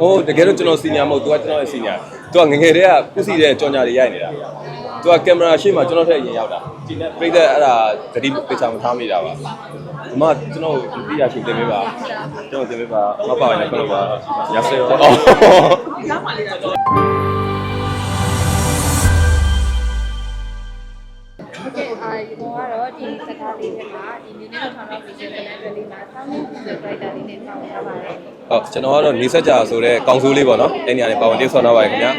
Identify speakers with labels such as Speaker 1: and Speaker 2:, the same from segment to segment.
Speaker 1: ဟိုတကယ်တော့ကျွန်တော်စီနီယာမဟုတ်သူကကျွန်တော်ရဲ့စီနီယာသူကငယ်ငယ်တည်းကကုစီတဲ့ကြော်ညာတွေရိုက်နေတာသူကကင်မရာရှေ့မှာကျွန်တော်ထက်အရင်ရောက်တာဒီနေ့ပြိတ္တအဲ့ဒါသတိပိတ်ချမထားမိတာပါဒီမှာကျွန်တော်ပြရရှိတင်ပေးပါကျွန်တော်တင်ပေးပါမပါရင်လည်းခလို့ပါရစေရော
Speaker 2: ဟုတ်ကဲ့အာဒီကတော့ဒီစ ကားလေးထဲမှာဒီနည်းနည်းတော့ထောင်တော့ပြီးတဲ့လည်းလေးမှာဆောင်းနေပြီးတဲ့ writer လေးနဲ့ဆောင်ရပါတယ်
Speaker 1: ဟုတ်ကျွန်တော်ကတော့နေဆက်ကြဆိုတဲ့ကောင်းဆိုးလေးပေါ့နော်အဲ့နေရာလေးပါဝင်တိဆောင်းတော့ပါခင်ဗျာ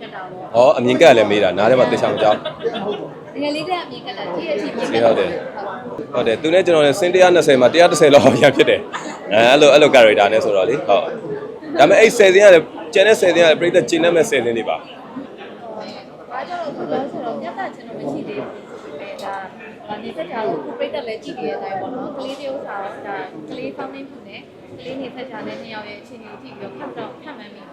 Speaker 2: ဖြစ်တာပေါ့
Speaker 1: ဟောအမြင်ကက်လည်းမေးတာနားထဲမှာသိချောင်းကြောင်း
Speaker 2: ဒီငယ်လေးတဲ့အမြင်ကလည်းဒီအချိန်မြင်
Speaker 1: ဟုတ်တယ်ဟုတ်တယ်သူနဲ့ကျွန်တော်နဲ့စင်း120မှာ130လောက်ရဖြစ်တယ်အဲအဲ့လိုအဲ့လို character နဲ့ဆိုတော့လေဟုတ်ဒါပေမဲ့အဲ့10စင်းရတယ်ကျန်တဲ့10စင်းရတယ်ပြိတ္တကျင်းနေမဲ့10စင်းတွေပါ
Speaker 2: ဘာကြောင့်လဲဆိုတော့ဆိုတော့မြတ်တာချင်းတော့မရှိသေးဘူးအဲ ဒါဗာနေတဲ့ကြာလို့ပြိတ္တလည်းကြည့်နေတဲ့အတိုင်းပေါ့နော်ကလေးတယောက်စာဒါကလေးဖောင်းနေမှုနဲ့ကလေးနေတဲ့ကြာတဲ့နှစ်ယောက်ရဲ့အခြေအနေကိုကြည့်ပြီးတော့ဖတ်တော့ဖတ်မှန်းပြီး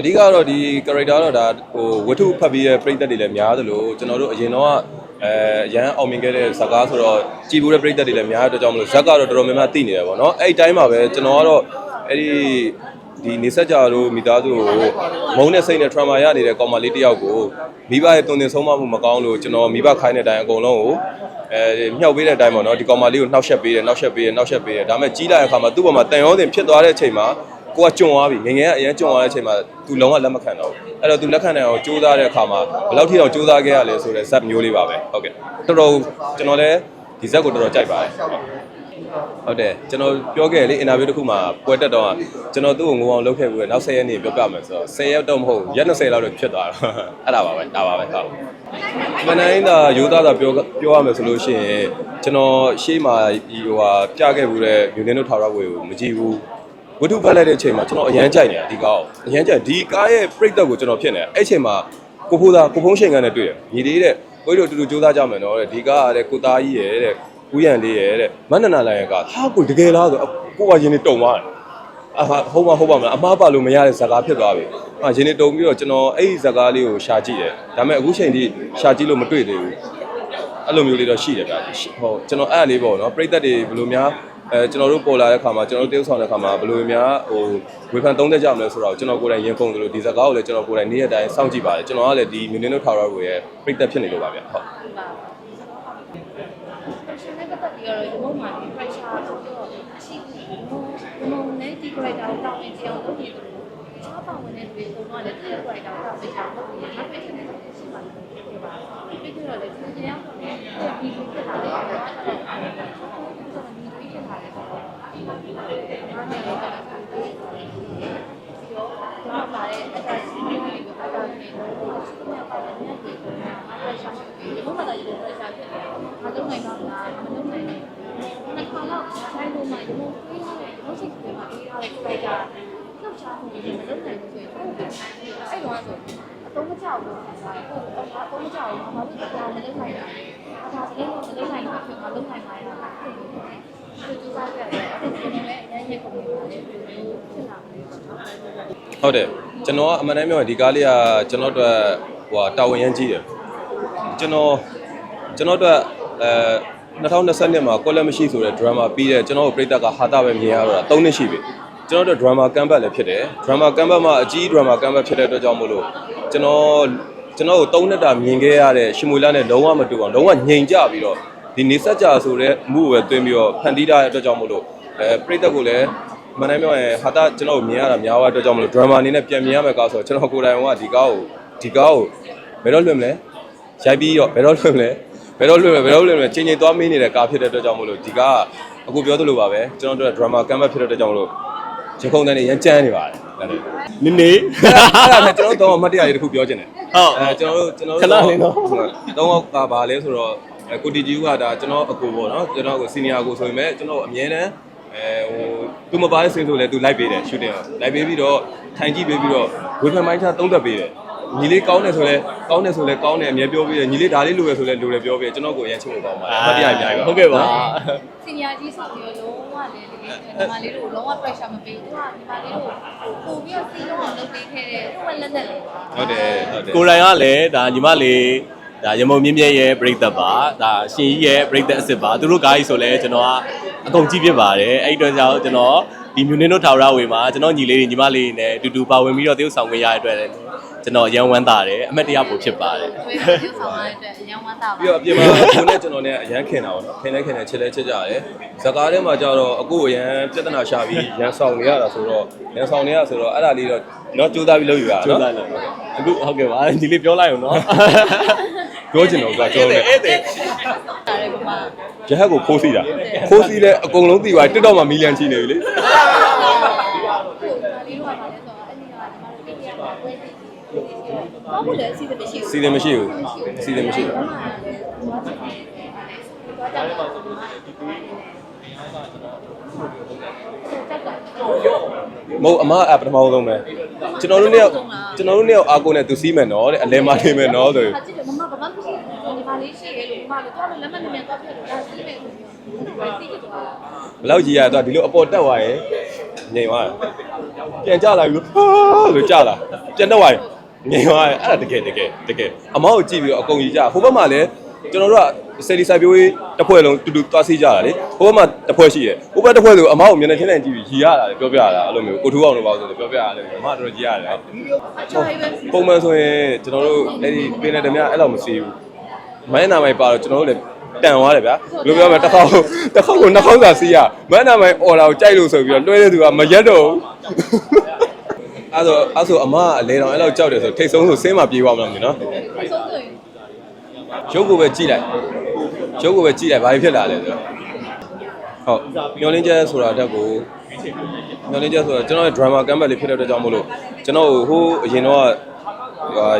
Speaker 1: အဓိကတော့ဒီ character တော့ဒါဟိုဝတ္ထုဖတ်ပြီးရဲ့ပြိတ္တတွေလည်းများသလိုကျွန်တော်တို့အရင်တော့အဲရန်အောင်မြင်ခဲ့တဲ့ဇာကားဆိုတော့ကြည်ဘူးတဲ့ပြိတ္တတွေလည်းများတဲ့အတွက်ကြောင့်မလို့ဇက်ကတော့တော်တော်များများသိနေတယ်ပေါ့နော်အဲ့ဒီတိုင်းမှာပဲကျွန်တော်ကတော့အဲ့ဒီ ဒီနေဆက်ကြတို့မိသားစုကိုမုန်းတဲ့စိတ်နဲ့ trauma ရနေတဲ့ကောင်မလေးတစ်ယောက်ကိုမိဘရဲ့တုံတင်ဆုံးမမှုမကောင်းလို့ကျွန်တော်မိဘခိုင်းတဲ့အတိုင်းအကုန်လုံးကိုအဲမြှောက်ပေးတဲ့အတိုင်းပေါ့နော်ဒီကောင်မလေးကိုနှောက်ယှက်ပေးတယ်နှောက်ယှက်ပေးတယ်နှောက်ယှက်ပေးတယ်ဒါပေမဲ့ကြီးလာတဲ့အခါမှာသူ့ဘက်မှာတန်ရောတင်ဖြစ်သွားတဲ့အချိန်မှာကိုကကြုံသွားပြီငယ်ငယ်ကအရင်ကြုံသွားတဲ့အချိန်မှာ तू လုံးဝလက်မခံတော့ဘူးအဲ့တော့ तू လက်ခံနိုင်အောင်ကြိုးစားတဲ့အခါမှာဘယ်လောက်ထိအောင်ကြိုးစားခဲ့ရလဲဆိုတဲ့ဇက်မျိုးလေးပါပဲဟုတ်ကဲ့တော်တော်ကျွန်တော်လည်းဒီဇက်ကိုတော်တော်ကြိုက်ပါတယ် ဟုတ်တယ်ကျွန်တော်ပြောခဲ့လေအင်တာဗျူးတစ်ခုမှာပွဲတက်တော့ကျွန်တော်သူ့ကိုငိုအောင်လုပ်ခဲ့ပြီးနောက်10ရက်နေပြောပြမယ်ဆိုတော့10ရက်တော့မဟုတ်ရက်20လောက်တော့ဖြစ်သွားတော့အဲ့ဒါပါပဲဒါပါပဲဟုတ်မနိုင်တာရိုးသားတာပြောပြောရမယ်ဆိုလို့ရှိရင်ကျွန်တော်ရှေ့မှာဒီဟိုဟာပြခဲ့ဘူးတဲ့ယူနင်းတို့ထာဝရဝေကိုမကြည့်ဘူးဝတ္ထုဖတ်လိုက်တဲ့အချိန်မှာကျွန်တော်အရန်ကြိုက်နေတာဒီကားကိုအရန်ကြိုက်ဒီကားရဲ့ပြိတ္တကိုကျွန်တော်ဖြစ်နေတာအဲ့အချိန်မှာကိုဖိုးသားကိုဖုံးရှင်ကန်းနဲ့တွေ့တယ်ညီလေးတဲ့ကိုကြီးတို့တူတူစူးစမ်းကြမယ်နော်တဲ့ဒီကားကတဲ့ကိုသားကြီးရဲ့တဲ့ ဦးရန်လေးရဲ့တဲ့မန္တနာလိုင်ကဟာကိုတကယ်လားဆိုကိုကရင်နေတုံသွားတယ်အဟုတ်ပါဟုတ်ပါမလားအမားပါလို့မရတဲ့ဇာကားဖြစ်သွားပြီ။အာရင်းနေတုံပြီးတော့ကျွန်တော်အဲ့ဒီဇာကားလေးကိုရှာကြည့်တယ်။ဒါပေမဲ့အခုချိန်ထိရှာကြည့်လို့မတွေ့သေးဘူး။အဲ့လိုမျိုးလေးတော့ရှိတယ်ဗျာ။ဟုတ်ကျွန်တော်အဲ့အလေးပေါ့နော်။ပြိသက်တွေဘယ်လိုများအဲကျွန်တော်တို့ပေါ်လာတဲ့ခါမှာကျွန်တော်တို့တရုပ်ဆောင်တဲ့ခါမှာဘယ်လိုများဟိုဝေဖန်သုံးသက်ကြမလဲဆိုတော့ကျွန်တော်ကိုယ်တိုင်ရင်ပုံသလိုဒီဇာကားကိုလည်းကျွန်တော်ကိုယ်တိုင်နေ့ရက်တိုင်းစောင့်ကြည့်ပါတယ်။ကျွန်တော်ကလည်းဒီမြူနင်းတို့ထာဝရကိုရဲ့ပြိသက်ဖြစ်နေလို့ပါဗျာ။ဟုတ်
Speaker 2: ရှင် နဲ့ပတ်သက်ပြီးတော့ဒီဘုံမှာဒီ pressure ဆိုတော့ရှိတယ်ဘုံဘုံနဲ့ဒီ character ကိုတောင်းနေကြအောင်လုပ်နေတယ်ချားပါဝင်တဲ့လူတွေပုံတော့လည်းဒီ character ကိုတောင်းပေးတာဟုတ်တယ်ငါပြည့်စုံတယ်ရှိပါတယ်ဒီပါပြီးတော့လည်းသူတရားဆိုတော့ဒီလိုဖြစ်လာတယ်အဲ့ဒါတော့ဒီလိုဖြစ်လာတယ်ဆိုတော့ဒီလိုဖြစ်လာတယ်ငါနဲ့တော့ကပြီးတော့ဘာပါလဲအဲ့ဒါစီးရီးတွေကိုအဲ့ဒါနဲ့တော့ရှိနေပါတယ်မြတ်ကြီးကအဲ့ဒါရှာပြီးဒီဘုံမှာလည်းဒီလိုရှာဖြစ်တယ်မလုပ်နိုင်ပါဘူးလားမလုပ်နိုင်ဘူးနှစ်ခါတော့ဆိုင်လို့မှဒီလိုပြေးနေတယ်လို့စိတ်ကမှာအေးထားတဲ့ character နှုတ်ချမှုတွေမလုပ်နိုင် ဖြစ်မှာလုပ်နိုင်ပါရဲ့ဟုတ်တယ်
Speaker 1: ဟုတ်တယ်ကျွန်တော်ကအမှန်တမ်းပြောရင်ဒီကားလေးကကျွန်တော်တို့ဟိုတာဝန်ရမ်းကြီးတယ်ကျွန်တော်ကျွန်တော်တို့အဲ2020နှစ်မှာကွက်လက်မရှိဆိုတဲ့ drama ပြီးတဲ့ကျွန်တော်တို့ပြိတ္တကဟာတာပဲမြင်ရတော့3နှစ်ရှိပြီကျွန်တော်တို့ drama canvas လည်းဖြစ်တယ် drama canvas မှာအကြီး drama canvas ဖြစ်တဲ့အတွက်ကြောင့်မို့လို့ကျွန်တော်ကျွန်တော်တို့3နှစ်တာမြင်ခဲ့ရတဲ့ရှမွေလာနဲ့လုံးဝမတူအောင်လုံးဝငြိမ်ကြပြီးတော့ဒီနေဆက်ကြဆိုတဲ့မှုကိုပဲတွင်းပြီးတော့ဖန်တီးထားတဲ့အတွက်ကြောင့်မို့လို့အဲပြိတ္တကိုလည်း မန်နိုင်ပြောရင်ဟာတာကျွန်တော်မြင်ရတာများသွားတဲ့အတွက်ကြောင့်မလို့ drama အနေနဲ့ပြန်မြင်ရမယ်ကားဆိုတော့ကျွန်တော်ကိုယ်တိုင်ကဒီကားကိုဒီကားကိုဘယ်တော့လွှင့်မလဲရိုက်ပြီးတော့ဘယ်တော့လွှင့်မလဲဘယ်တော့လွှင့်မလဲဘယ်တော့လွှင့်မလဲချိန်ချိန်သွားမင်းနေတဲ့ကားဖြစ်တဲ့အတွက်ကြောင့်မလို့ဒီကားကအခုပြောသလိုပါပဲကျွန်တော်တို့ drama canvas ဖြစ်တဲ့အတွက်ကြောင့်မလို့ရခုံတဲ့နေရမ်းကြမ်းနေပါတယ်အဲ့ဒါ
Speaker 3: နင်းနေ
Speaker 1: အဲ့ဒါနဲ့ကျွန်တော်တို့တော့အမှတ်တရလေးတစ်ခုပြောချင်တယ်
Speaker 3: ဟုတ်
Speaker 1: အဲကျွန်တော်တို့ကျွန်တော်
Speaker 3: ခဏလေးနော်
Speaker 1: တော့ကဘာလဲဆိုတော့အဲကိုတီဂျီကဒါကျွန်တော်အကိုပေါ့နော်ကျွန်တော်ကိုစီနီယာကိုဆိုရင်ပဲကျွန်တော်အမြဲတမ်း အဲဟိုသူမပါတဲ့စင်ဆိုလဲသူလိုက်ပေးတယ်ရှူတင်အောင်လိုက်ပေးပြီးတော့ထိုင်ကြည့်ပေးပြီးတော့ဝေဖန်မိုင်းချသုံးသက်ပေးတယ်ညီလေးကောင်းတယ်ဆိုလဲကောင်းတယ်ဆိုလဲကောင်းတယ်အမြဲပြောပေးတယ်ညီလေးဒါလေးလိုရဆိုလဲလိုတယ်ပြောပေးတယ်ကျွန်တော်ကိုအရင်ချင်းကိုကောင်းပါတယ်အမှတ်တရအများကြီးပါ
Speaker 3: ဟုတ်ကဲ့ပါ
Speaker 2: စီနီယာကြီးဆိုပြီးတော့လုံးဝလည်းဒီညီမလေးတို့လုံးဝ pressure မပေးဘူး။ညီမလေးတို့ပို့ပြီးတော့စီးလုံးအောင်လုပ်ပေးခဲ့တဲ့သူ့လက်လက်လေး။
Speaker 1: ဟုတ်တယ်ဟုတ်တယ်
Speaker 3: ကိုယ်တိုင်ကလည်းဒါညီမလေး ဒါရမုံမြင့်မြတ်ရဲ့ပြိတ္တပါဒါရှင်ကြီးရဲ့ပြိတ္တအစ်စ်ပါသူတို့ကားကြီးဆိုလဲကျွန်တော်ကအကုန်ကြည့်ဖြစ်ပါတယ်အဲ့ဒီတော့ကြောင့်ကျွန်တော်ဒီမြူနင်းတို့ထာဝရဝေမှာကျွန်တော်ညီလေးတွေညီမလေးတွေနဲ့အတူတူပါဝင်ပြီးတော့တရုပ်ဆောင်ခွင့်ရတဲ့အတွက်လည်းကျွန်တော်အရန်ဝမ်းသာတယ်အမတ်တရားပိုဖြစ်ပါတယ်
Speaker 2: တွေ့ပြုဆောင်ရတဲ့အတွက်အရင်ဝမ်းသာပါ
Speaker 1: ပြီးတော့အပြင်မှာကိုနဲ့ကျွန်တော်နဲ့အရန်ခင်တာပေါ့နော်ခင်လဲခင်တယ်ချစ်လဲချစ်ကြရတယ်ဇကားထဲမှာကျတော့အခုအရန်ပြဿနာရှာပြီးရန်ဆောင်နေရတာဆိုတော့ရန်ဆောင်နေရဆိုတော့အဲ့ဒါလေးတော့တော့ကြိုးစားပြီးလုပ်ယူရတာ
Speaker 3: ကျိုး
Speaker 1: နော်
Speaker 3: စားလို့အခုဟုတ်ကဲ့ပါညီလေးပြောလိုက်အောင်နော်
Speaker 1: ပြောချင်တော့ကပြောတယ်
Speaker 3: အဲ့တဲ့
Speaker 2: တာရကမှာ
Speaker 1: ရဟက်ကိုခိုးစီးတာခိုးစီးလဲအကုန်လုံးသိသွားတက်တော့မှမီလီယံချီနေပြီလေ
Speaker 2: ကိုလေးတို့ကပါလဲဆိုတော့အဲ့ဒီကညီမတို့ပြည်ရမှာပွဲစီဘာလို့လဲအစီအစဉ်မရှိဘူး
Speaker 1: စီတယ်မရှိဘူးစီတယ်မရှိဘူး မဟုတ်အမအပထမဆုံးပဲကျွန်တော်တို့เนี่ยကျွန်တော်တို့เนี่ยအာကိုနဲ့သူစီးမယ်နော်တဲ့အလဲမနေမယ်နော်ဆို
Speaker 2: ဟာ
Speaker 1: ဘယ်လောက်ကြီးရတော့ဒီလိုအပေါ်တက်သွားရင်ငြိမ်သွားတယ်ပြန်ကြလာပြီဟာလို့ကြလာပြန်တက်သွားရင်ငြိမ်သွားတယ်အဲ့ဒါတကယ်တကယ်တကယ်အမောက်ကိုကြည့်ပြီးတော့အကုန်ကြီးကြဟိုဘက်မှာလည်းကျွန်တော်တို့ကဆယ်လီဆိုင်ပြိုးရေးတစ်ဖွဲ့လုံးတူတူသွားစီးကြတာလေဟိုဘက်မှာတစ်ဖွဲ့ရှိတယ်ဟိုဘက်တစ်ဖွဲ့ဆိုအမောက်ကိုမျက်နှာချင်းနဲ့ကြည့်ပြီးရီရတာလေပြောပြရတာအဲ့လိုမျိုးကိုထူအောင်လို့ပါဆိုတော့ပြောပြရတယ်အမတော်တော်ကြီးရတယ်
Speaker 2: အချိုးပဲ
Speaker 1: ပုံမှန်ဆိုရင်ကျွန်တော်တို့အဲ့ဒီပင်လယ်ဓမြအဲ့လောက်မစီးဘူးမိုင်းနာမိုင်ပါတော့ကျွန်တော်တို့လည်း တန်သွားတယ်ဗျာဘယ်လိုပြောမလဲတစ်ခေါက်တစ်ခေါက်ကိုနှစ်ခေါက်သာစီးရမိုင်းနာမိုင်အော်လာကိုကြိုက်လို့ဆိုပြီးတော့လွှဲတဲ့သူကမရက်တော့ဘူးအဲ့တော့အဲ့ဆိုအမကအလဲတော်အဲ့လောက်ကြောက်တယ်ဆိုထိတ်ဆုံးဆိုဆင်းမှပြေးသွားမလားမသိဘူးနော်
Speaker 2: အဆုံးဆိုရင်
Speaker 1: ရုပ်ကိုပဲကြည့်လိုက်ရုပ်ကိုပဲကြည့်လိုက်ဘာဖြစ်လာလဲဆိုတော့ဟုတ်မျောလင်းကျဲဆိုတာတက်ကိုမျောလင်းကျဲဆိုတာကျွန်တော်ရဲ့ drama comeback လေးဖြစ်တဲ့အတွက်ကြောင့်မို့လို့ကျွန်တော်ဟိုအရင်တော့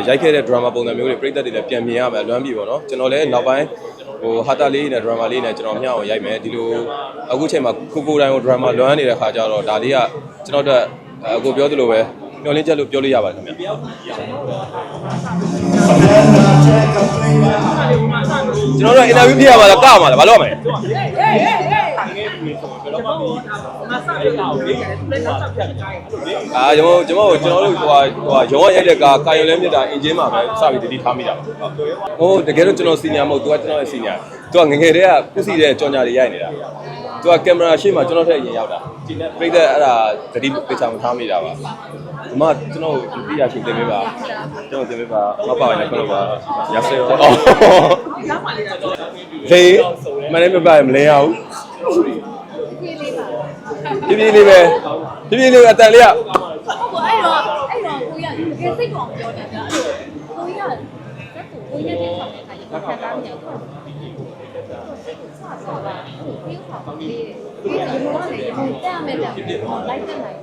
Speaker 1: ရိုက်ခဲ့တဲ့ drama ပုံစံမျိုးတွေပြိသက်တွေလည်းပြန်မြင်ရမယ်လွမ်းပြီပေါ့နော်ကျွန်တော်လည်းနောက်ပိုင်း ဟိုဟာတာလေးနဲ့ drama လေးနဲ့ကျွန်တော်မျှအောင်ရိုက်မယ်ဒီလိုအခုချိန်မှာကိုကိုတိုင်းကို drama လွမ်းနေတဲ့ခါကျတော့ဒါလေးကကျွန်တော်တို့အခုပြောသလိုပဲမျောလင်းချက်လို့ပြောလို့ရပါတယ်ခင်ဗျကျွန်တော်တို့ interview ပြရမှာလားကမှာလားဘာလို့ ရမလဲအာကျွန်တော်ကျွန်တော်ကျွန်တော်တို့ဟိုဟာဟိုဟာရုံးရရိုက်တဲ့ကာကာယုံလဲမြစ်တာအင်ဂျင်မှာပဲစပြီးတတိထားမိတာပါဟိုတကယ်တော့ကျွန်တော်စီနီယာမဟုတ်သူကကျွန်တော်ရဲ့စီနီယာသူကငငယ်တည်းကကုစီတဲ့ကြော်ညာတွေရိုက်နေတာသူကကင်မရာရှေ့မှာကျွန်တော်ထက်အရင်ရောက်တာပြိသက်အဲ့ဒါတတိပိချာမထားမိတာပါဒီမှာကျွန်တော်ပြရရှိတင်ပေးပါကျွန်တော်တင်ပေးပါမပါရင်လည်းခလို့ပါရစေရောလေမနေ့မပါမလဲရဘူး
Speaker 2: ပြေးလေးပါ
Speaker 1: ပြပြလေးပဲပြပြလေးအတန်လေးက
Speaker 2: ဟုတ်ကဲ့အဲ့တော့အဲ့တော့ကိုရတကယ်စိတ်ကောင်ပြောနေတာကိုရတက်တူကိုရတဲ့ဆောင်တဲ့ခါကျတော့ခက်တာမြောက်တော့ဆော့ဆော့ပါပြီးဆောင်ပြီးပြီးတော့ဘောကလည်းရုံတက်မယ်တက်လိုက်တက်နိုင်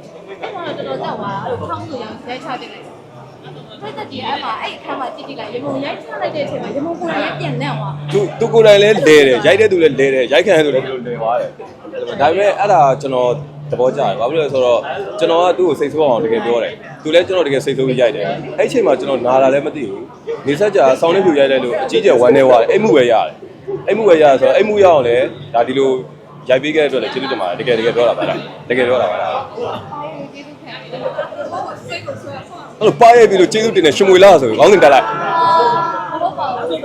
Speaker 2: အဲ့တော့တော်တော်ကြောက်ပါအဲ့လိုခေါင်းဆိုရင်ရဲချတင် လိုက်ပြတ်တည်းအဲ့မှာအဲ့အခါမှာကြည့်ကြည့်လိုက်ရေမုံရိုက်ချလိုက်တဲ့အချိန်မှာရေမုံကိုယ်ရိုက်ပြန်နေအောင်
Speaker 1: သူသူကိုယ်တိုင်လည်းလဲတယ်ရိုက်တဲ့သူလည်းလဲတယ်ရိုက်ခံတဲ့သူလည်းဒီလိုလဲသွားတယ်ဒါပေမဲ့အဲ့ဒါကျွန်တော်သဘောကျတယ်ဘာဖြစ်လို့လဲဆိုတော့ကျွန်တော်ကသူ့ကိုစိတ်ဆိုးအောင်တကယ်ပြောတယ်သူလည်းကျွန်တော်တကယ်စိတ်ဆိုးပြီးရိုက်တယ်အဲ့ချိန်မှာကျွန်တော်နာတာလည်းမသိဘူးနေဆက်ကြာဆောင်းလေးပြူရိုက်တယ်လို့အကြီးကျယ်ဝမ်းနေသွားတယ်အိမ်မှုပဲရတယ်အိမ်မှုပဲရတယ်ဆိုတော့အိမ်မှုရအောင်လည်းဒါဒီလိုရိုက်ပေးခဲ့တဲ့အတွက်လည်းကျေးဇူးတင်ပါတယ်တကယ်တကယ်ပြောတာပါလားတကယ်ပြောတာပါလား
Speaker 2: ကျေးဇူးခံတယ်စိတ်ကိုဆွဲဆွဲ
Speaker 1: အဲ့လိုပါရိုက်ပြီးလို့ကျေးဇူးတင်တယ်ရှင်မွေလာဆိုပြီးခေါင်းစဉ်တက်လိုက်
Speaker 2: ဟုတ်ပါဘူး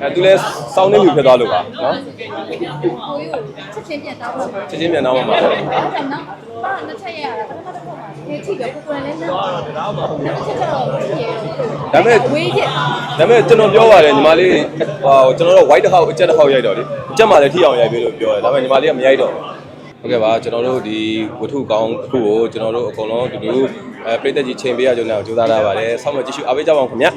Speaker 1: အဲသူလည်းစောင်းနေပြီဖြစ်သွားလို့ပါနော်
Speaker 2: ကိုကြီးကိုချက်ချင်းပြန်တောင်းပါမယ်
Speaker 1: ချက်ချင်းပြန်တော့မှာပါ
Speaker 2: အဲ့ဒါနော်ဘာနှစ်ချက်ရရတာပထမတစ်ခုမှာဒီချိပဲကိုကိုလည်းလည်းနောက်တစ်ချက်ကျတော့ရေ
Speaker 1: ဒါပေမဲ့
Speaker 2: ဝေးချက်
Speaker 1: ဒါပေမဲ့ကျွန်တော်ပြောပါတယ်ညီမလေးဟိုကျွန်တော်တို့ white house အချက်တစ်ခေါက်ရိုက်တော့လေအချက်မှလည်းထိအောင်ရိုက်ပေးလို့ပြောတယ်ဒါပေမဲ့ညီမလေးကမရိုက်တော့ဘူး ဟုတ်ကဲ့ပါကျွန်တော်တို့ဒီဝတ္ထုကောင်းတစ်ခုကိုကျွန်တော်တို့အကုန်လုံးဒီလိုအဲပြည်သက်ကြီးချိန်ပေးရကြအောင်ကြိုးစားထားပါတယ်ဆောက်မကြည့်ရှုအားပေးကြပါအောင်ခင်ဗျ